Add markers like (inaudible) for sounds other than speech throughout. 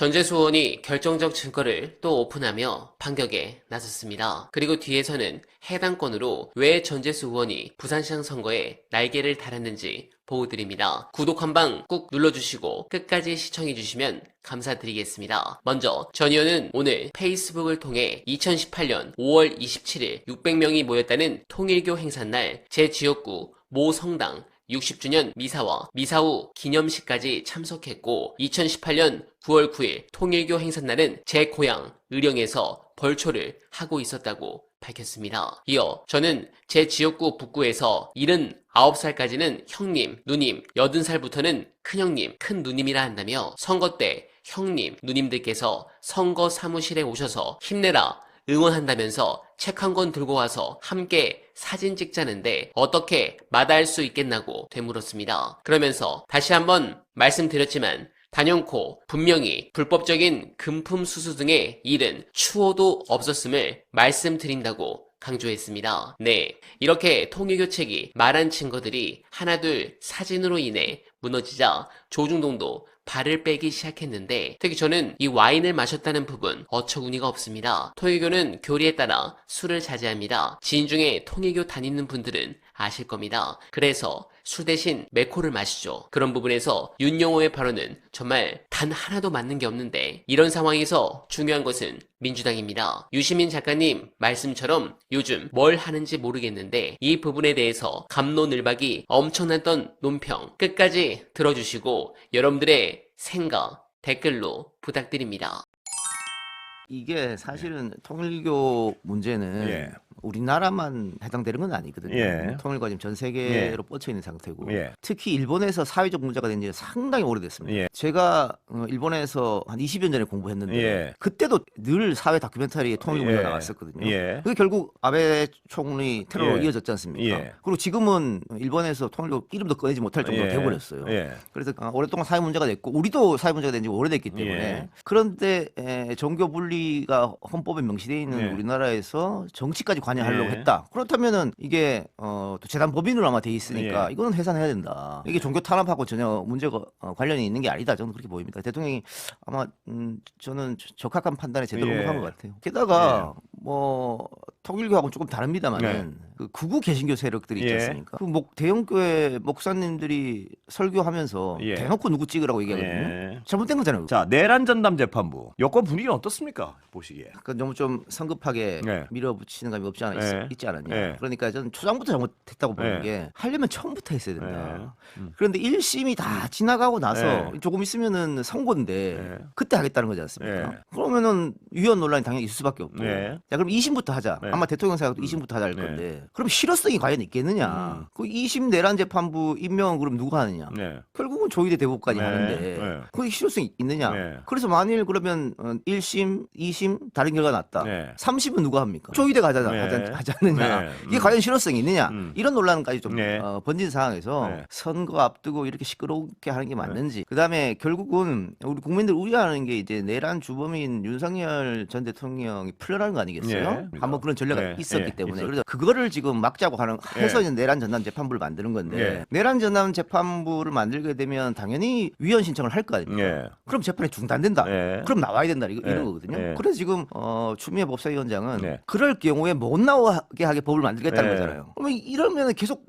전재수 의원이 결정적 증거를 또 오픈하며 반격에 나섰습니다. 그리고 뒤에서는 해당 건으로 왜 전재수 의원이 부산시장 선거에 날개를 달았는지 보여드립니다. 구독 한 방 꾹 눌러주시고 끝까지 시청해주시면 감사드리겠습니다. 먼저 전 의원은 오늘 페이스북을 통해 2018년 5월 27일 600명이 모였다는 통일교 행사날 제 지역구 모 성당 60주년 미사와 미사 후 기념식까지 참석했고 2018년 9월 9일 통일교 행사날은 제 고향 의령에서 벌초를 하고 있었다고 밝혔습니다. 이어 저는 제 지역구 북구에서 79살까지는 형님, 누님, 80살부터는 큰형님, 큰 누님이라 한다며 선거 때 형님, 누님들께서 선거 사무실에 오셔서 힘내라 응원한다면서 책 한 권 들고 와서 함께 사진 찍자는데 어떻게 마다할 수 있겠나고 되물었습니다. 그러면서 다시 한번 말씀드렸지만 단연코 분명히 불법적인 금품 수수 등의 일은 추호도 없었음을 말씀드린다고 강조했습니다. 네. 이렇게 통일교책이 말한 증거들이 하나둘 사진으로 인해 무너지자 조중동도 발을 빼기 시작했는데 특히 저는 이 와인을 마셨다는 부분 어처구니가 없습니다. 통일교는 교리에 따라 술을 자제합니다. 지인 중에 통일교 다니는 분들은 아실 겁니다. 그래서 술 대신 맥코를 마시죠. 그런 부분에서 윤영호의 발언은 정말 단 하나도 맞는 게 없는데 이런 상황에서 중요한 것은 민주당입니다. 유시민 작가님 말씀처럼 요즘 뭘 하는지 모르겠는데 이 부분에 대해서 감론을박이 엄청났던 논평 끝까지 들어주시고 여러분들의 생각 댓글로 부탁드립니다. 이게 사실은 통일교 문제는 예. 우리나라만 해당되는 건 아니거든요. 예. 통일과 지금 전 세계로 뻗쳐 있는 상태고 예. 특히 일본에서 사회적 문제가 된 지 상당히 오래됐습니다. 예. 제가 어, 일본에서 한 20년 전에 공부했는데 예. 그때도 늘 사회 다큐멘터리에 통일 문제가 예. 나왔었거든요. 예. 그게 결국 아베 총리 테러로 예. 이어졌지 않습니까? 예. 그리고 지금은 일본에서 통일교 이름도 꺼내지 못할 정도로 예. 돼버렸어요. 예. 그래서 어, 오랫동안 사회 문제가 됐고 우리도 사회 문제가 된 지 오래됐기 때문에 예. 그런데 에, 종교 분리가 헌법에 명시되어 있는 예. 우리나라에서 정치까지 관 여하려고 예. 했다. 그렇다면은 이게 어, 또 재단 법인으로 아마 돼 있으니까 예. 이거는 해산해야 된다. 이게 종교 탄압하고 전혀 문제가 어, 관련이 있는 게 아니다. 저는 그렇게 보입니다. 대통령이 아마 음, 저는 저- 적합한 판단에 제대로 예. 한것 같아요. 게다가 뭐 통일교하고는 조금 다릅니다만은 그 구구 개신교 세력들이 있지 예. 않습니까? 그 목, 대형 교회 목사님들이 설교하면서 예. 대놓고 누구 찍으라고 얘기하거든요. 예. 잘못된 거잖아요. 자, 내란 전담 재판부. 여권 분위기는 어떻습니까? 보시기에. 그 너무 좀 성급하게 네. 밀어붙이는 감이 없지 않아 네. 있, 지 않았냐. 네. 그러니까 저는 초장부터 잘못했다고 보는 네. 게 하려면 처음부터 했어야 된다. 네. 음. 그런데 1심이 다 지나가고 나서 네. 조금 있으면은 선고인데 네. 그때 하겠다는 거지 않습니까? 네. 그러면은 위헌 논란이 당연히 있을 수밖에 없고. 네. 자, 그럼 2심부터 하자. 네. 아마 대통령 생각도 2심부터 하자 할 네. 건데. 그럼 실효성이 과연 있겠느냐? 음. 그 2심 내란 재판부 임명은 그럼 누가 하느냐? 네. 결국은 조희대 대법관이 네. 하는데 네. 그게 실효성이 있느냐? 네. 그래서 만일 그러면 어, 1심, 2심 다른 결과 났다. 네. 30은 누가 합니까? 조희대가 하자, 네. 하자, 하지 않느냐? 네. 이게 음. 과연 실효성이 있느냐? 음. 이런 논란까지 좀 네. 어, 번진 상황에서 네. 선거 앞두고 이렇게 시끄럽게 하는 게 맞는지. 그다음에 결국은 우리 국민들 우려하는 게 이제 내란 주범인 윤석열 전 대통령이 풀려나는 거 아니겠어요? 네. 한번 그런 전례가 네. 있었기 네. 때문에 있었- 그래서 그거를 지금 막자고 하는 해서 네. 이제 내란 전담 재판부를 만드는 건데 네. 내란 전담 재판부를 만들게 되면 당연히 위헌 신청을 할 거 아닙니까? 네. 그럼 재판이 중단된다. 네. 그럼 나와야 된다 이거 네. 이런 거거든요. 네. 그래서 지금 어, 추미애 법사위원장은 네. 그럴 경우에 못 나오게 하게 법을 만들겠다는 네. 거잖아요. 그러면 이러면 계속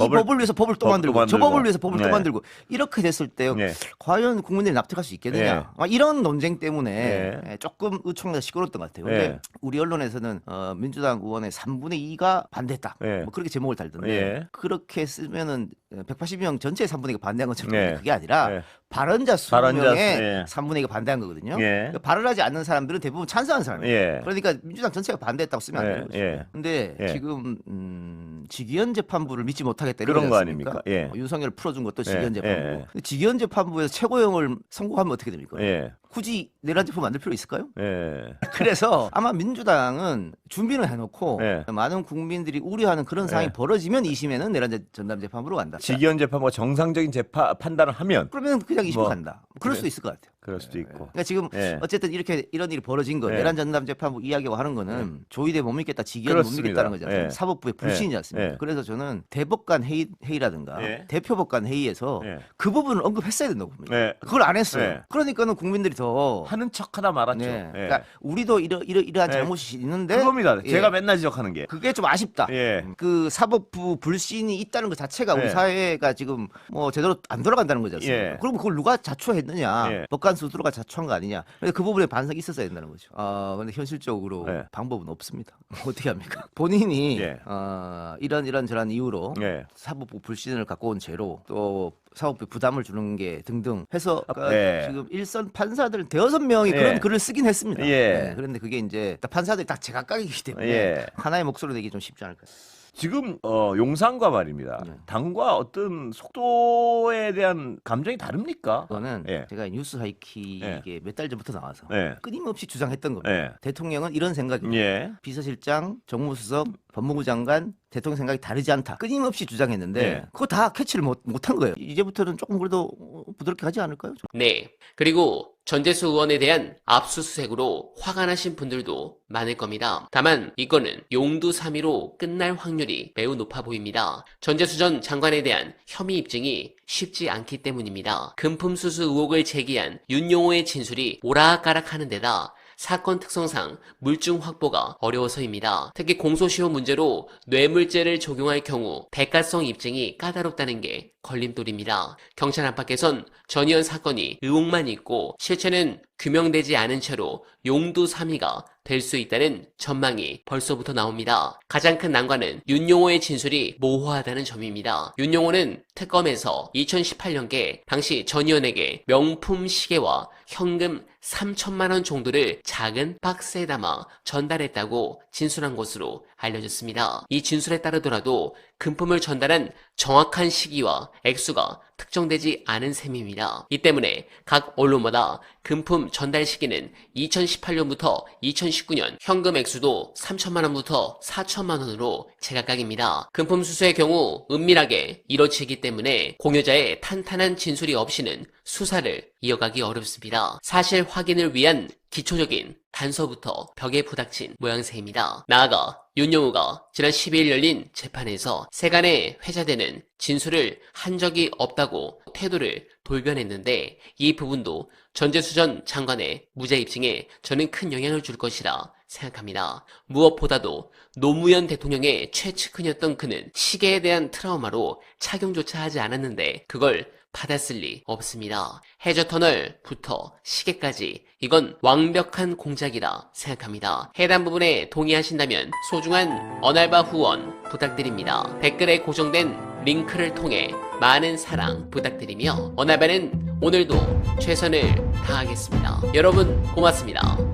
어, 이 법을 위해서 법을 또 법- 만들고, 또저 만들고. 법을 위해서 법을 또 네. 만들고 이렇게 됐을 때 네. 과연 국민들이 납득할 수 있겠느냐 네. 아, 이런 논쟁 때문에 네. 예, 조금 의총에서 시끄러웠던 것 같아요. 근데 네. 우리 언론에서는 어, 민주당 의원의 3분의 2가 반대했다. 네. 뭐 그렇게 제목을 달던데 예. 그렇게 쓰면은 180명 전체의 3분의 2가 반대한 것처럼 네. 그게 아니라 네. 발언자 발언자 20명의 수, 예. 3분의 2가 반대한 거거든요. 예. 그 발언 하지 않는 사람들은 대부분 찬성하는 사람이에요. 예. 그러니까 민주당 전체가 반대했다고 쓰면 안 예, 되는 거죠. 예. 근데 예. 지금, 지금 직위원 재판부를 믿지 못하겠다 이런 그런 거? 아닙니까? 예. 어, 윤석열 풀어준 것도 예, 직위원 재판부. 예, 예. 근데 직위원 재판부에서 최고형을 선고하면 어떻게 됩니까? 예. 굳이 내란 재판 만들 필요 있을까요? 예. (laughs) 그래서 아마 민주당은 준비는 해놓고 예. 많은 국민들이 우려하는 그런 상황이 예. 벌어지면 2심에는 내란 재- 전담 재판부로 간다. 직위원 재판부가 정상적인 재판 판단을 하면 그러면 그냥 2심 뭐, 간다. 그럴 그래. 수 있을 것 같아요. 그럴 수도 있고. 그러니까 지금 예. 어쨌든 이렇게 이런 일이 벌어진 거 예. 내란 전담 재판부 이야기하고 하는 거는 조의대 못 믿겠다, 직위원 못 그렇습니다. 믿겠다는 거잖아요. 예. 사법부의 불신이지 예. 않습니까? 예. 그래서 저는 대법관 회의 회의라든가 예. 대표법관 회의에서 예. 그 부분을 언급했어야 된다고 봅니다. 예. 그걸 안 했어요. 예. 그러니까는 국민들이 더 하는 척 하나 말았죠. 네. 예. 그러니까 우리도 이러 이러 이러한 예. 잘못이 있는데 그겁니다. 예. 제가 맨날 지적하는 게. 그게 좀 아쉽다. 예. 그 사법부 불신이 있다는 것 자체가 우리 예. 사회가 지금 뭐 제대로 안 돌아간다는 거지 않습니까? 예. 그럼 그걸 누가 자초했느냐? 예. 법관 스스로가 자초한 거 아니냐? 그 부분에 반성이 있었어야 된다는 거죠. 아 근데 현실적으로 예. 방법은 없습니다. (laughs) 어떻게 합니까? 본인이 예. 어, 이런 이런 저런 이유로 예. 사법부 불신을 갖고 온 죄로 또 사법부에 부담을 주는 게 등등 해서 그러니까 예. 지금 일선 판사들 대여섯 명이 예. 그런 글을 쓰긴 했습니다. 예. 네, 그런데 그게 이제 딱 판사들이 다 제각각이기 때문에 예. 하나의 목소리로 내기 좀 쉽지 않을까. 지금 어, 용산과 말입니다. 네. 당과 어떤 속도에 대한 감정이 다릅니까? 그거는 예. 제가 뉴스 하이킥에 몇달 전부터 나와서 예. 끊임없이 주장했던 겁니다. 예. 대통령은 이런 생각입니다. 예. 비서실장, 정무수석, 법무부 장관, 대통령 생각이 다르지 않다. 끊임없이 주장했는데 예. 그거 다 캐치를 못, 못한 거예요. 이제부터는 조금 그래도 어, 부드럽게 하지 않을까요? 네. 그리고 전재수 의원에 대한 압수수색으로 화가 나신 분들도 많을 겁니다. 다만 이거는 용두사미로 끝날 확률이 매우 높아 보입니다. 전재수 전 장관에 대한 혐의 입증이 쉽지 않기 때문입니다. 금품수수 의혹을 제기한 윤용호의 진술이 오락가락하는 데다 사건 특성상 물증 확보가 어려워서입니다. 특히 공소시효 문제로 뇌물죄를 적용할 경우 대가성 입증이 까다롭다는 게 걸림돌입니다. 경찰 안팎에선 전 의원 사건이 의혹만 있고 실체는 규명되지 않은 채로 용두사미가 될 수 있다는 전망이 벌써부터 나옵니다. 가장 큰 난관은 윤용호의 진술이 모호하다는 점입니다. 윤용호는 특검에서 2018년께 당시 전 의원에게 명품 시계와 현금 3천만 원 정도를 작은 박스에 담아 전달했다고 진술한 것으로 알려졌습니다. 이 진술에 따르더라도 금품을 전달한 정확한 시기와 액수가 특정되지 않은 셈입니다. 이 때문에 각 언론마다 금품 전달 시기는 2018년부터 2019년 현금 액수도 3천만 원부터 4천만 원으로 제각각입니다. 금품 수수의 경우 은밀하게 이뤄지기 때문에 공여자의 탄탄한 진술이 없이는 수사를 이어가기 어렵습니다. 사실 확인을 위한 기초적인 단서부터 벽에 부닥친 모양새입니다. 나아가 윤영우가 지난 12일 열린 재판에서 세간에 회자되는 진술을 한 적이 없다고 태도를 돌변했는데 이 부분도 전재수 전 장관의 무죄 입증에 저는 큰 영향을 줄 것이라 생각합니다. 무엇보다도 노무현 대통령의 최측근이었던 그는 시계에 대한 트라우마로 착용조차 하지 않았는데 그걸 받았을 리 없습니다. 해저터널부터 시계까지 이건 완벽한 공작이라 생각합니다. 해당 부분에 동의하신다면 소중한 언알바 후원 부탁드립니다. 댓글에 고정된 링크를 통해 많은 사랑 부탁드리며 언알바는 오늘도 최선을 다하겠습니다. 여러분 고맙습니다.